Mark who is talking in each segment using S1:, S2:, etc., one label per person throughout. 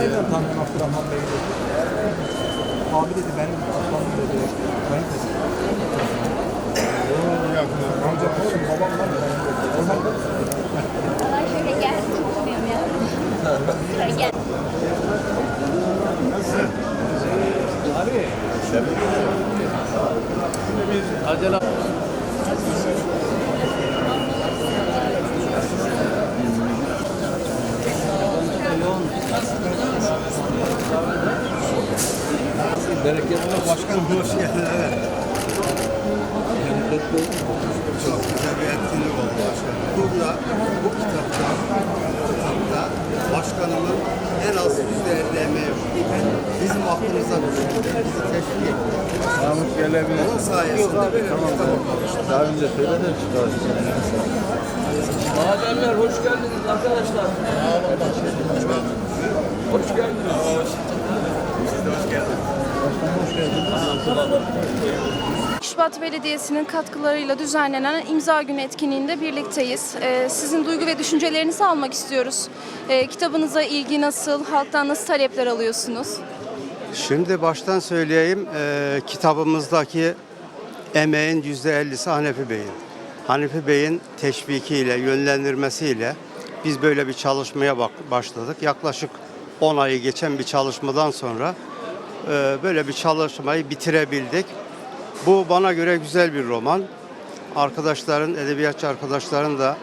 S1: nereden tanıdın Abdurrahman Bey'i dedi. Abi dedi ben Abdurrahman dedi. Ben dedi. Amca oğlum babam var ya. Ormanda mısın? Valla şöyle gel. Çıkmıyorum ya. Şöyle gel. Nasılsın? Abi. Şöyle bir acele.
S2: Bereketli başkanım hoş geldin. Çok güzel bir etkinlik oldu başkanım. Burada bu kitapta, kitapta başkanımın en az yüzde elli emeği. Bizim aklımıza düştü. Şey Bizi teşvik etti. Mahmut gelebilir. Onun sayesinde böyle tamam, bir kitap olmuştu. Daha önce söyledim çıkarsın. Madenler
S3: hoş geldiniz arkadaşlar. Hoş geldiniz. Hoş geldiniz. Siz de hoş geldiniz.
S4: Şubat Belediyesi'nin katkılarıyla düzenlenen İmza Günü etkinliğinde birlikteyiz. Ee, sizin duygu ve düşüncelerinizi almak istiyoruz. Ee, kitabınıza ilgi nasıl, halktan nasıl talepler alıyorsunuz?
S2: Şimdi baştan söyleyeyim, e, kitabımızdaki emeğin yüzde ellisi Hanefi Bey'in. Hanefi Bey'in teşvikiyle, yönlendirmesiyle biz böyle bir çalışmaya bak başladık. Yaklaşık 10 ayı geçen bir çalışmadan sonra böyle bir çalışmayı bitirebildik. Bu bana göre güzel bir roman. Arkadaşların, edebiyatçı arkadaşların da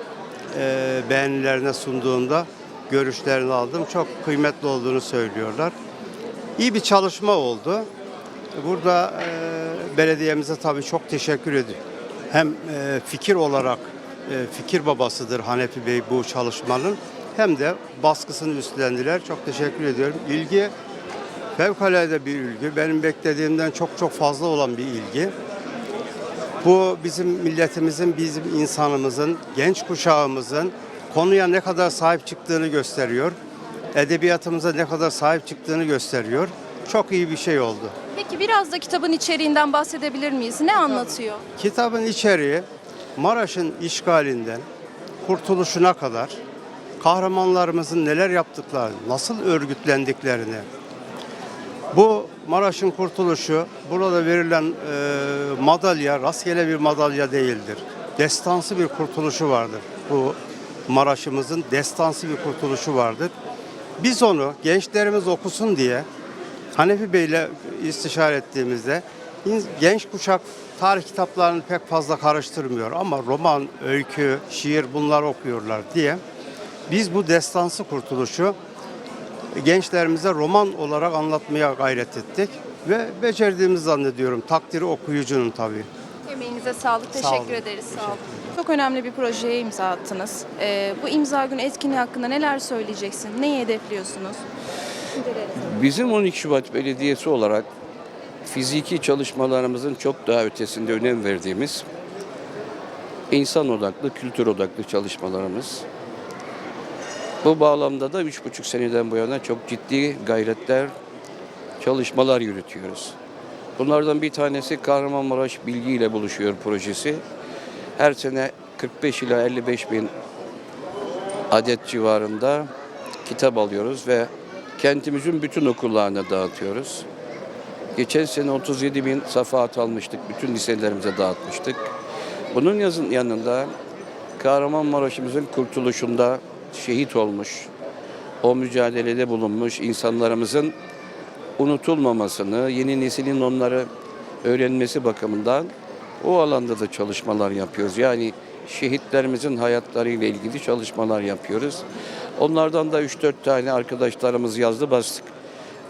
S2: e, beğenilerine sunduğunda görüşlerini aldım. Çok kıymetli olduğunu söylüyorlar. İyi bir çalışma oldu. Burada e, belediyemize tabii çok teşekkür ediyorum. Hem e, fikir olarak fikir babasıdır Hanefi Bey bu çalışmanın hem de baskısını üstlendiler. Çok teşekkür ediyorum. İlgi fevkalade bir ilgi. Benim beklediğimden çok çok fazla olan bir ilgi. Bu bizim milletimizin, bizim insanımızın, genç kuşağımızın konuya ne kadar sahip çıktığını gösteriyor. Edebiyatımıza ne kadar sahip çıktığını gösteriyor. Çok iyi bir şey oldu.
S4: Peki biraz da kitabın içeriğinden bahsedebilir miyiz? Ne anlatıyor?
S2: Kitabın içeriği Maraş'ın işgalinden kurtuluşuna kadar kahramanlarımızın neler yaptıklarını, nasıl örgütlendiklerini, bu Maraş'ın kurtuluşu, burada verilen e, madalya rastgele bir madalya değildir. Destansı bir kurtuluşu vardır. Bu Maraş'ımızın destansı bir kurtuluşu vardır. Biz onu gençlerimiz okusun diye Hanefi Bey'le istişare ettiğimizde genç kuşak tarih kitaplarını pek fazla karıştırmıyor ama roman, öykü, şiir bunlar okuyorlar diye biz bu destansı kurtuluşu gençlerimize roman olarak anlatmaya gayret ettik ve becerdiğimizi zannediyorum. Takdiri okuyucunun tabii.
S4: Emeğinize sağlık, Sağ olun. teşekkür ederiz. Sağ olun. Çok önemli bir projeye imza attınız. Ee, bu imza günü etkinliği hakkında neler söyleyeceksin? Neyi hedefliyorsunuz?
S3: Bizim 12 Şubat Belediyesi olarak fiziki çalışmalarımızın çok daha ötesinde önem verdiğimiz insan odaklı, kültür odaklı çalışmalarımız. Bu bağlamda da üç buçuk seneden bu yana çok ciddi gayretler, çalışmalar yürütüyoruz. Bunlardan bir tanesi Kahramanmaraş Bilgi ile Buluşuyor projesi. Her sene 45 ila 55 bin adet civarında kitap alıyoruz ve kentimizin bütün okullarına dağıtıyoruz. Geçen sene 37 bin safahat almıştık. Bütün liselerimize dağıtmıştık. Bunun yanında Kahramanmaraş'ımızın kurtuluşunda şehit olmuş, o mücadelede bulunmuş insanlarımızın unutulmamasını, yeni neslin onları öğrenmesi bakımından o alanda da çalışmalar yapıyoruz. Yani şehitlerimizin hayatlarıyla ilgili çalışmalar yapıyoruz. Onlardan da 3-4 tane arkadaşlarımız yazdı bastık.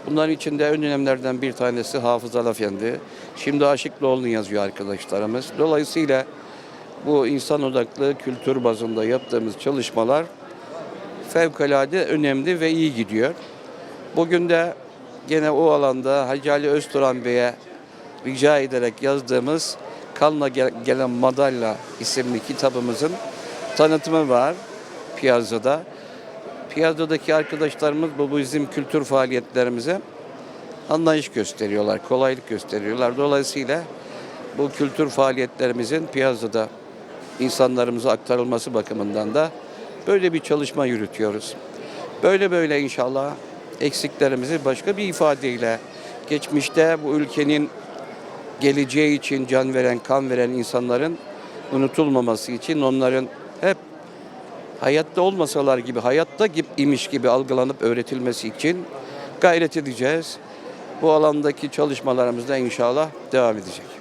S3: Bunların içinde en önemlerden bir tanesi Hafız Alafendi. Şimdi Aşıklıoğlu'nu yazıyor arkadaşlarımız. Dolayısıyla bu insan odaklı kültür bazında yaptığımız çalışmalar fevkalade önemli ve iyi gidiyor. Bugün de gene o alanda Hacı Özturan Bey'e rica ederek yazdığımız Kanla Gel- Gelen Madalya isimli kitabımızın tanıtımı var piyasada. Piyadodaki arkadaşlarımız bu bizim kültür faaliyetlerimize anlayış gösteriyorlar, kolaylık gösteriyorlar. Dolayısıyla bu kültür faaliyetlerimizin piyasada insanlarımıza aktarılması bakımından da böyle bir çalışma yürütüyoruz. Böyle böyle inşallah eksiklerimizi başka bir ifadeyle geçmişte bu ülkenin geleceği için can veren, kan veren insanların unutulmaması için onların hep hayatta olmasalar gibi, hayatta gibi imiş gibi algılanıp öğretilmesi için gayret edeceğiz. Bu alandaki çalışmalarımız da inşallah devam edecek.